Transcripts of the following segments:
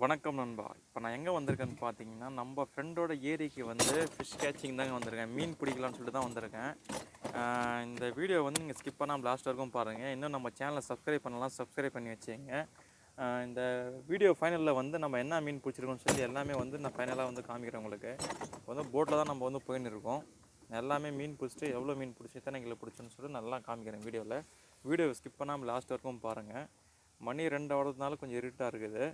வணக்கம் நண்பா. இப்போ நான் எங்கே வந்திருக்கேன்னு பார்த்தீங்கன்னா நம்ம ஃப்ரெண்டோட ஏரிக்கு வந்து ஃபிஷ் கேச்சிங் தாங்க வந்திருக்கேன். மீன் பிடிக்கலான்னு சொல்லிட்டு தான் வந்திருக்கேன். இந்த வீடியோ வந்து நீங்கள் ஸ்கிப் பண்ணாமல் லாஸ்ட் வரைக்கும் பாருங்கள் இன்னும் நம்ம சேனலை சப்ஸ்கிரைப் பண்ணலாம் சப்ஸ்கிரைப் பண்ணி வச்சுங்க இந்த வீடியோ ஃபைனலில் வந்து நம்ம என்ன மீன் பிடிச்சிருக்கோம்னு சொல்லி எல்லாமே வந்து நான் ஃபைனலாக வந்து காமிக்கிறேன் உங்களுக்கு. வந்து போட்டில் தான் நம்ம வந்து போயின்னு இருக்கோம். எல்லாமே மீன் பிடிச்சிட்டு எவ்வளோ மீன் பிடிச்சி எத்தனை கிலோ பிடிச்சுன்னு சொல்லி நல்லா காமிக்கிறேன் வீடியோவில் வீடியோ ஸ்கிப் பண்ணாமல் லாஸ்ட் வரைக்கும் பாருங்கள் மணி ரெண்டு ஆடுறதுனால கொஞ்சம் இருட்டாக இருக்குது.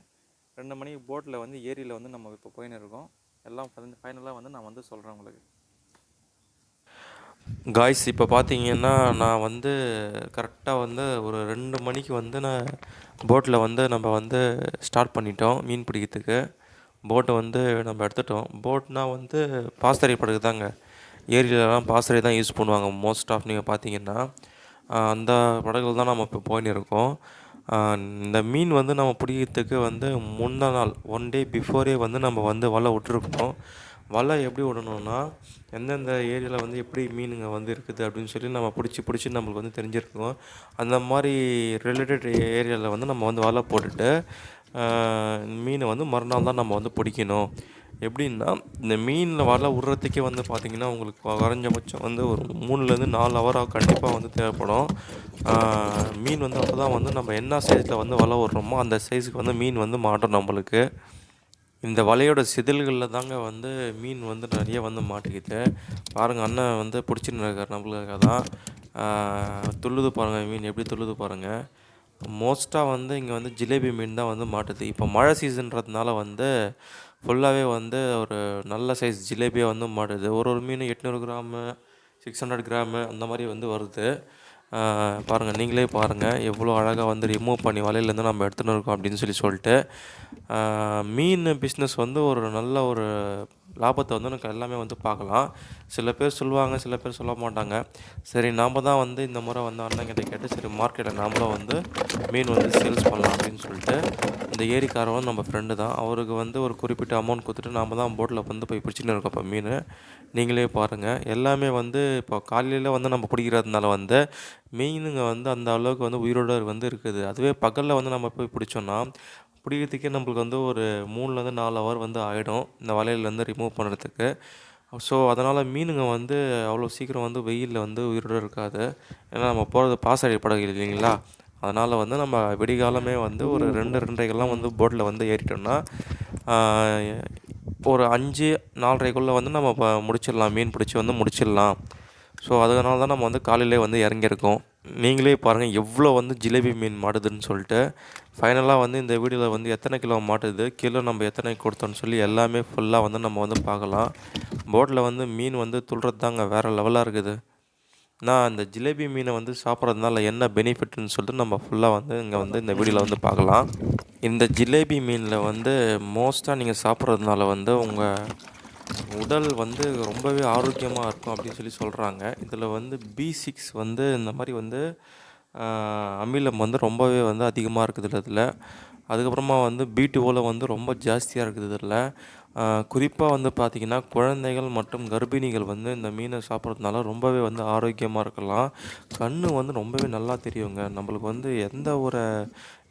ரெண்டு மணிக்கு போட்டில் வந்து ஏரியில் வந்து நம்ம இப்போ போயின்னு இருக்கோம். எல்லாம் ஃபைனலாக வந்து நான் வந்து சொல்கிறேன் உங்களுக்கு. காய்ஸ் இப்போ பார்த்தீங்கன்னா நான் வந்து கரெக்டாக வந்து ஒரு ரெண்டு மணிக்கு வந்து நான் போட்டில் வந்து நம்ம வந்து ஸ்டார்ட் பண்ணிட்டோம் மீன் பிடிக்கிறதுக்கு. போட்டை வந்து நம்ம எடுத்துட்டோம். போட்னால் வந்து பாசறை படகு தாங்க ஏரியிலலாம் பாசறை தான் யூஸ் பண்ணுவாங்க மோஸ்ட் ஆஃப் நீங்கள் பார்த்தீங்கன்னா அந்த படகுகள் தான் நம்ம இப்போ போயின்னு இருக்கோம். இந்த மீன் வந்து நம்ம பிடிக்கிறதுக்கு வந்து முந்தின நாள் ஒன் டே பிஃபோரே வந்து நம்ம வந்து வலை விட்டுருக்கணும். வலை எப்படி விடணும்னா எந்தெந்த ஏரியாவில் வந்து எப்படி மீனுங்க வந்து இருக்குது அப்படின்னு சொல்லி நம்ம பிடிச்சி பிடிச்சி நம்மளுக்கு வந்து தெரிஞ்சிருக்கோம். அந்த மாதிரி ரிலேட்டட் ஏரியாவில் வந்து நம்ம வந்து வலை போட்டுட்டு மீனை வந்து மறுநாள் தான் நம்ம வந்து பிடிக்கணும். எப்படின்னா இந்த மீனில் வலை விட்றதுக்கே வந்து பார்த்திங்கன்னா உங்களுக்கு குறைஞ்சபட்சம் வந்து ஒரு மூணுலேருந்து நாலு ஹவராக கண்டிப்பாக வந்து தேவைப்படும். மீன் வந்து அப்போ தான் வந்து நம்ம என்ன சைஸில் வந்து வலை விட்றோமோ அந்த சைஸுக்கு வந்து மீன் வந்து மாட்டோம் நம்மளுக்கு. இந்த வலையோட சிதில்களில் தாங்க வந்து மீன் வந்து நிறைய வந்து மாட்டிக்கிது. பாருங்கள் அண்ணன் வந்து பிடிச்சின்னு இருக்கார் நம்மளுக்காக தான். துள்ளுது பாருங்கள் மீன் எப்படி துள்ளுது பாருங்கள் மோஸ்ட்டாக வந்து இங்கே வந்து ஜிலேபி மீன் தான் வந்து மாட்டுது. இப்போ மழை சீசன்றதுனால வந்து ஃபுல்லாகவே வந்து ஒரு நல்ல சைஸ் ஜிலேபியாக வந்து மாட்டுது. ஒரு ஒரு மீன் எட்நூறு கிராமு சிக்ஸ் ஹண்ட்ரட் கிராமு அந்த மாதிரி வந்து வருது. பாருங்கள் நீங்களே பாருங்கள் எவ்வளோ அழகாக வந்து ரிமூவ் பண்ணி வலையிலேருந்து நம்ம எடுத்துன்னு இருக்கோம் அப்படின்னு சொல்லி சொல்லிட்டு மீன் பிஸ்னஸ் வந்து ஒரு நல்ல ஒரு லாபத்தை வந்து எனக்கு எல்லாமே வந்து பார்க்கலாம். சில பேர் சொல்லுவாங்க சில பேர் சொல்ல மாட்டாங்க. சரி நாம் தான் வந்து இந்த முறை வந்து அண்ணங்கிட்ட கேட்டு சரி மார்க்கெட்டில் நாம்ளும் வந்து மீன் வந்து சேல்ஸ் பண்ணலாம் அப்படின்னு சொல்லிட்டு இந்த ஏரிக்காரவன் நம்ம ஃப்ரெண்டு தான். அவருக்கு வந்து ஒரு குறிப்பிட்ட அமௌண்ட் கொடுத்துட்டு நாம் தான் போட்டில் வந்து போய் பிடிச்சின்னு இருக்கோம் இப்போ மீன். நீங்களே பாருங்கள் எல்லாமே வந்து இப்போ காலையில் வந்து நம்ம பிடிக்கிறதுனால வந்து மீனுங்க வந்து அந்த அளவுக்கு வந்து உயிரோட வந்து இருக்குது. அதுவே பகலில் வந்து நம்ம போய் பிடிச்சோன்னா பிடிக்கிறதுக்கே நம்மளுக்கு வந்து ஒரு மூணுலேருந்து நாலு ஹவர் வந்து ஆகிடும் இந்த வலையிலேருந்து ரிமூவ் பண்ணுறதுக்கு. ஸோ அதனால் மீனுங்க வந்து அவ்வளோ சீக்கிரம் வந்து வெயிலில் வந்து உயிரோடு இருக்காது. ஏன்னா நம்ம போகிறது பாசறை படகு இல்லைங்களா? அதனால் வந்து நம்ம விடிகாலமே வந்து ஒரு ரெண்டு ரெண்டரைக்கெல்லாம் வந்து போட்டில் வந்து ஏறிட்டோம்னா ஒரு அஞ்சு நாலரைக்குள்ளே வந்து நம்ம முடிச்சிடலாம். மீன் பிடிச்சி வந்து முடிச்சிடலாம். ஸோ அதனால தான் நம்ம வந்து காலையிலே வந்து இறங்கியிருக்கோம். நீங்களே பாருங்கள் எவ்வளோ வந்து ஜிலேபி மீன் மாட்டுதுன்னு சொல்லிட்டு ஃபைனலாக வந்து இந்த வீடியோவில் வந்து எத்தனை கிலோ மாட்டுது கிலோ நம்ம எத்தனை கொடுத்தோன்னு சொல்லி எல்லாமே ஃபுல்லாக வந்து நம்ம வந்து பார்க்கலாம். போட்டில் வந்து மீன் வந்து துள்ளுறது தாங்க வேறு லெவலாக இருக்குது. நான் அந்த ஜிலேபி மீனை வந்து சாப்பிட்றதுனால என்ன பெனிஃபிட்னு சொல்லிட்டு நம்ம ஃபுல்லாக வந்து இங்கே வந்து இந்த வீடியோவில் வந்து பார்க்கலாம். இந்த ஜிலேபி மீனில் வந்து மோஸ்ட்டாக நீங்கள் சாப்பிட்றதுனால வந்து உங்கள் உடல் வந்து ரொம்பவே ஆரோக்கியமாக இருக்கும் அப்படின்னு சொல்லி சொல்கிறாங்க இதில் வந்து பி சிக்ஸ் வந்து இந்த மாதிரி வந்து அமிலம் வந்து ரொம்பவே வந்து அதிகமாக இருக்குது இதில். அதுக்கப்புறமா வந்து பி டுவோவில் வந்து ரொம்ப ஜாஸ்தியாக இருக்குது இதில். குறிப்பாக வந்து பார்த்திங்கன்னா குழந்தைகள் மற்றும் கர்ப்பிணிகள் வந்து இந்த மீனை சாப்பிட்றதுனால ரொம்பவே வந்து ஆரோக்கியமாக இருக்கலாம். கண் வந்து ரொம்பவே நல்லா தெரியுங்க. நம்மளுக்கு வந்து எந்த ஒரு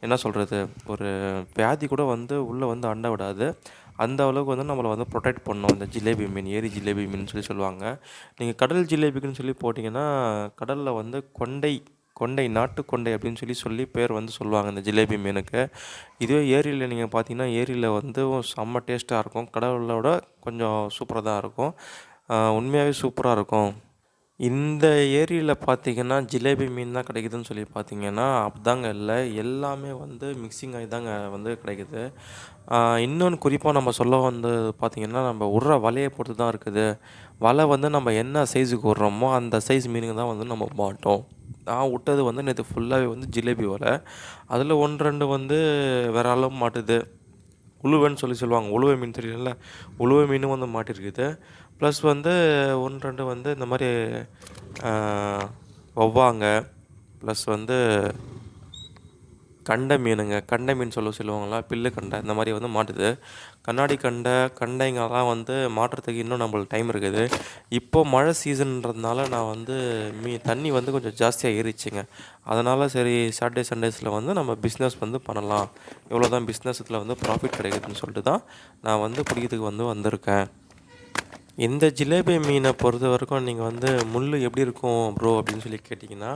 என்ன சொல்கிறது ஒரு வியாதி கூட வந்து உள்ளே வந்து அண்ட விடாது. அந்த அளவுக்கு வந்து நம்மளை வந்து ப்ரொடெக்ட் பண்ணோம். இந்த ஜிலேபி மீன் ஏரி ஜிலேபி மீன் சொல்லி சொல்லுவாங்க. நீங்கள் கடல் ஜிலேபிக்குன்னு சொல்லி போட்டிங்கன்னா கடலில் வந்து கொண்டை கொண்டை நாட்டு கொண்டை அப்படின்னு சொல்லி சொல்லி பேர் வந்து சொல்லுவாங்க இந்த ஜிலேபி மீனுக்கு. இதுவே ஏரியில் நீங்கள் பார்த்தீங்கன்னா ஏரியில் வந்து செம்ம டேஸ்ட்டாக இருக்கும். கடலோட கொஞ்சம் சூப்பராக தான் இருக்கும். உண்மையாகவே சூப்பராக இருக்கும். இந்த ஏரியில் பார்த்தீங்கன்னா ஜிலேபி மீன் தான் கிடைக்குதுன்னு சொல்லி பார்த்தீங்கன்னா அப்படிதாங்க இல்லை. எல்லாமே வந்து மிக்சிங் ஆகி தாங்க வந்து கிடைக்குது. இன்னொன்று குறிப்பாக நம்ம சொல்ல வந்து பார்த்திங்கன்னா நம்ம விட்ற வலையை பொறுத்து தான் இருக்குது. வலை வந்து நம்ம என்ன சைஸுக்கு விட்றோமோ அந்த சைஸ் மீனுங்க தான் வந்து நம்ம மாட்டோம். நான் விட்டது வந்து நேற்று ஃபுல்லாகவே வந்து ஜிலேபி வலை. அதில் ஒன்று ரெண்டு வந்து வேற அளவு மாட்டுது. உழுவன்னு சொல்லி சொல்லுவாங்க. உழுவை மீன் தெரியல உழுவை மீனும் வந்து மாட்டிருக்குது. ப்ளஸ் வந்து ஒன்று ரெண்டு வந்து இந்த மாதிரி ஒவ்வாங்க வவ்வாங்க ப்ளஸ் வந்து கண்டை மீனுங்க. கண்டை மீன் சொல்ல சொல்லுவாங்களா பில்லு கண்டை இந்த மாதிரி வந்து மாட்டுது. கண்ணாடி கண்டை கண்டைங்கெல்லாம் வந்து மாட்டுறதுக்கு இன்னும் நம்மளுக்கு டைம் இருக்குது. இப்போ மழை சீசன்றதுனால நான் வந்து மீ தண்ணி வந்து கொஞ்சம் ஜாஸ்தியாக ஏறிச்சுங்க அதனால் சரி சாட்டர்டே சண்டேஸில் வந்து நம்ம பிஸ்னஸ் வந்து பண்ணலாம். இவ்வளோ தான் பிஸ்னஸ் இதில் வந்து ப்ராஃபிட் கிடைக்குதுன்னு சொல்லிட்டு தான் நான் வந்து பிடிக்கிறதுக்கு வந்து வந்திருக்கேன். இந்த ஜிலேபி மீனை பொறுத்த வரைக்கும் நீங்கள் வந்து முள் எப்படி இருக்கும் ப்ரோ அப்படின்னு சொல்லி கேட்டிங்கன்னா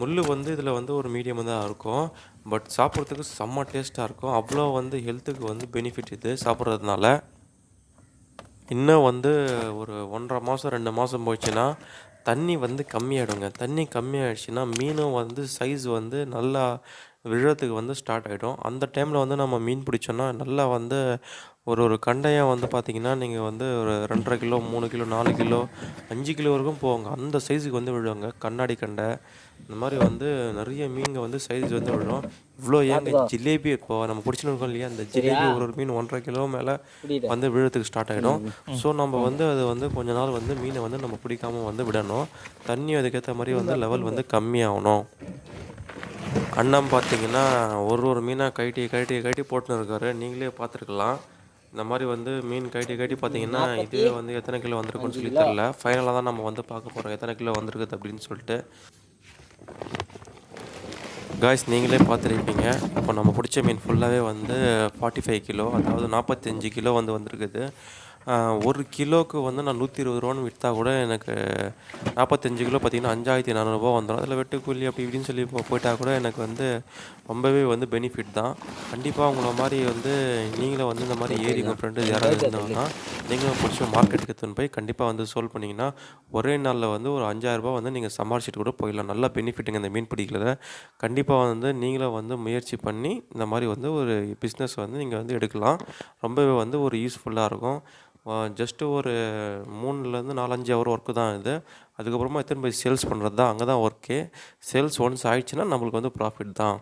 முள் வந்து இதில் வந்து ஒரு மீடியம் தான் இருக்கும். பட் சாப்பிட்றதுக்கு செம்ம டேஸ்ட்டாக இருக்கும். அவ்வளோ வந்து ஹெல்த்துக்கு வந்து பெனிஃபிட் இது சாப்பிட்றதுனால. இன்னும் வந்து ஒரு ஒன்றரை மாதம் ரெண்டு மாதம் போச்சுன்னா தண்ணி வந்து கம்மியாயிடுங்க. தண்ணி கம்மியாயிடுச்சுன்னா மீனும் வந்து சைஸ் வந்து நல்லா விழுறதுக்கு வந்து ஸ்டார்ட் ஆகிடும் அந்த டைமில் வந்து நம்ம மீன் பிடிச்சோன்னா நல்லா வந்து ஒரு ஒரு கண்டையாக வந்து பார்த்திங்கன்னா நீங்கள் வந்து ஒரு ரெண்டரை கிலோ மூணு கிலோ நாலு கிலோ அஞ்சு கிலோ வரைக்கும் போவாங்க அந்த சைஸுக்கு வந்து விழுவாங்க கண்ணாடி கண்டை இந்த மாதிரி வந்து நிறைய மீன்க வந்து சைஸ் வந்து விழும். இவ்வளோ ஏங்க ஜிலேபி இப்போ நம்ம பிடிச்சின்னு இருக்கோம் இல்லையா? அந்த ஜிலேபி ஒரு ஒரு மீன் ஒன்றரை கிலோ மேலே வந்து விழுறதுக்கு ஸ்டார்ட் ஆகிடும் ஸோ நம்ம வந்து அது வந்து கொஞ்ச நாள் வந்து மீனை வந்து நம்ம பிடிக்காம வந்து விடணும். தண்ணி அதுக்கேற்ற மாதிரி வந்து லெவல் வந்து கம்மியாகணும். அண்ணன் பார்த்தீங்கன்னா ஒரு ஒரு மீனாக கழட்டி கழட்டி கழட்டி போட்டுன்னு இருக்காரு. நீங்களே பார்த்துருக்கலாம். இந்த மாதிரி வந்து மீன் கழட்டி கழட்டி பார்த்தீங்கன்னா இதுவே வந்து எத்தனை கிலோ வந்திருக்குன்னு சொல்லி தெரில ஃபைனலாக தான் நம்ம வந்து பார்க்க போகிறோம் எத்தனை கிலோ வந்திருக்குது அப்படின்னு சொல்லிட்டு. காய்ஸ் நீங்களே பார்த்துருப்பீங்க. இப்போ நம்ம பிடிச்ச மீன் ஃபுல்லாகவே வந்து ஃபார்ட்டி ஃபைவ் கிலோ அதாவது நாற்பத்தஞ்சு கிலோ வந்து வந்திருக்குது. ஒரு கிலோவுக்கு வந்து நான் நூற்றி இருபது ரூபான்னு விற்றா கூட எனக்கு நாற்பத்தஞ்சு கிலோ பார்த்தீங்கன்னா அஞ்சாயிரத்தி நானூறுபா வந்துடும் அதில் வெட்டுக்கூலி அப்படி இப்படின்னு சொல்லி போ போயிட்டா கூட எனக்கு வந்து ரொம்பவே வந்து பெனிஃபிட் தான். கண்டிப்பாக உங்களை மாதிரி வந்து நீங்களும் வந்து இந்த மாதிரி ஏறி உங்கள் ஃப்ரெண்டு யாராவது இருந்தாங்கன்னா நீங்களும் பிடிச்ச மார்க்கெட்டுக்கு எடுத்துன்னு போய் கண்டிப்பாக வந்து சோல்வ் பண்ணிங்கன்னா ஒரே நாளில் வந்து ஒரு அஞ்சாயிரரூபா வந்து நீங்கள் சம்பாரிச்சிட்டு கூட போயிடலாம். நல்லா பெனிஃபிட்டுங்க இந்த மீன் பிடிக்கிறத கண்டிப்பாக வந்து நீங்களும் வந்து முயற்சி பண்ணி இந்த மாதிரி வந்து ஒரு பிஸ்னஸ் வந்து நீங்கள் வந்து எடுக்கலாம். ரொம்பவே வந்து ஒரு யூஸ்ஃபுல்லாக இருக்கும். ஜஸ்ட்டு ஒரு மூணுலேருந்து நாலஞ்சு ஹவர் ஒர்க்கு தான் இது. அதுக்கப்புறமா எத்தனை போய் சேல்ஸ் பண்ணுறது தான் அங்கே தான் ஒர்க்கே சேல்ஸ் ஒன்ஸ் ஆயிடுச்சுன்னா நம்மளுக்கு வந்து ப்ராஃபிட் தான்.